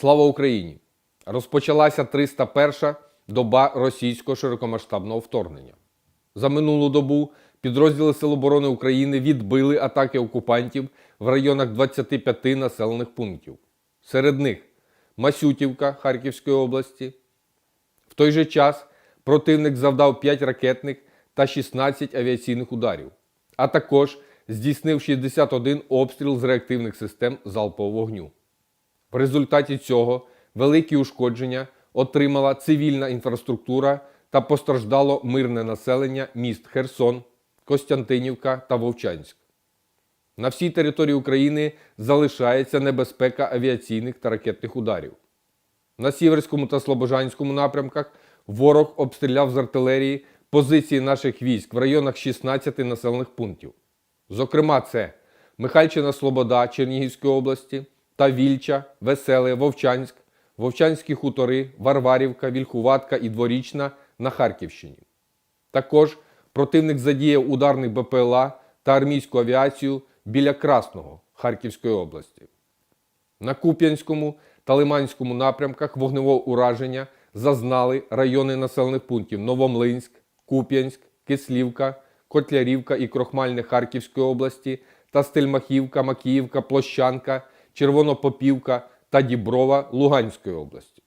Слава Україні! Розпочалася 301 доба російського широкомасштабного вторгнення. За минулу добу підрозділи Сил оборони України відбили атаки окупантів в районах 25 населених пунктів. Серед них Масютівка Харківської області. В той же час противник завдав 5 ракетних та 16 авіаційних ударів, а також здійснив 61 обстріл з реактивних систем залпового вогню. В результаті цього великі ушкодження отримала цивільна інфраструктура та постраждало мирне населення міст Херсон, Костянтинівка та Вовчанськ. На всій території України залишається небезпека авіаційних та ракетних ударів. На Сіверському та Слобожанському напрямках ворог обстріляв з артилерії позиції наших військ в районах 16 населених пунктів. Зокрема, це Михайльчина Слобода Чернігівської області та Вільча, Веселе, Вовчанськ, Вовчанські хутори, Варварівка, Вільхуватка і Дворічна на Харківщині. Також противник задіяв ударний БПЛА та армійську авіацію біля Красного Харківської області. На Куп'янському та Лиманському напрямках вогневого ураження зазнали райони населених пунктів Новомлинськ, Куп'янськ, Кислівка, Котлярівка і Крохмальне Харківської області та Стельмахівка, Макіївка, Площанка, Червонопопівка та Діброва Луганської області.